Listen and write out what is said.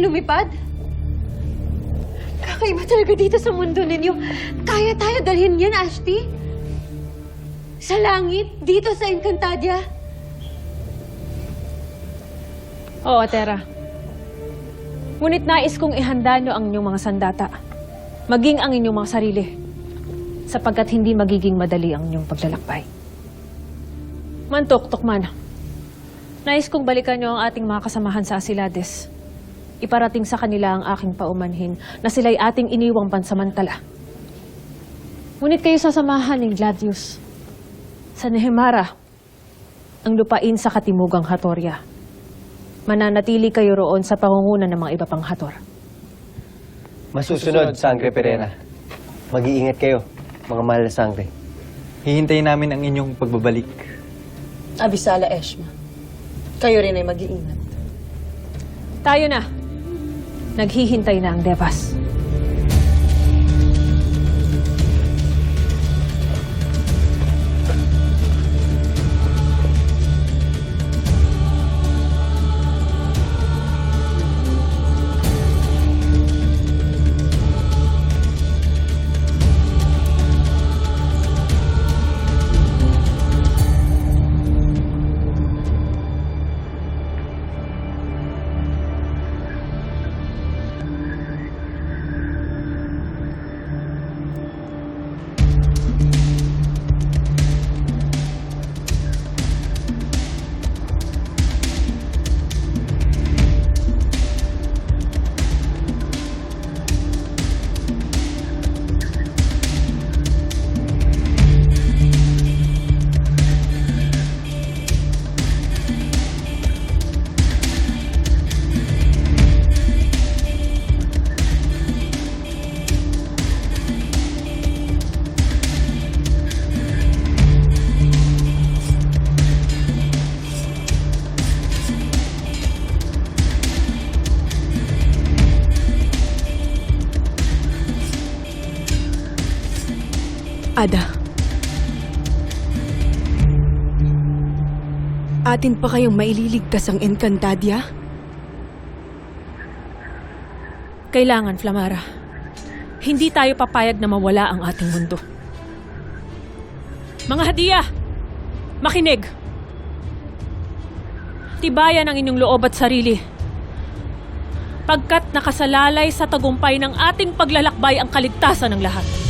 tayong lumipad? Kakaiba talaga dito sa mundo ninyo. Kaya tayo dalhin yan, Ashti? Sa langit, dito sa Encantadia. Oo, Tera. Ngunit nais kong ihanda nyo ang inyong mga sandata. Maging ang inyong mga sarili. Sapagkat hindi magiging madali ang inyong paglalakbay. Mantok, Tukman. Nais kong balikan nyo ang ating mga kasamahan sa Asilades. Iparating sa kanila ang aking paumanhin na sila'y ating iniwang pansamantala. Ngunit kayo sasamahan ni Gladius sa Nehemara, ang lupain sa Katimugang Hatoria mananatili kayo roon sa pangunguna ng mga iba pang hator. Masusunod, Sangre Pereira. Mag-iingat kayo, mga mahal na Sangre. Hihintayin namin ang inyong pagbabalik. Abisala Eshma. Kayo rin ay mag-iingat. Tayo na. Naghihintay na ang Devas. Ada. Atin pa kayong maililigtas ang Encantadia? Kailangan, Flamara. Hindi tayo papayag na mawala ang ating mundo. Mga hadiya! Makinig! Tibayan ang inyong loob at sarili. Pagkat nakasalalay sa tagumpay ng ating paglalakbay ang kaligtasan ng lahat.